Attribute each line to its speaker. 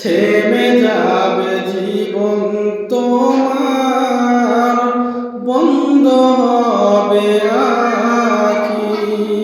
Speaker 1: থেমে যাবে জীবন তোমার। হবে আখি।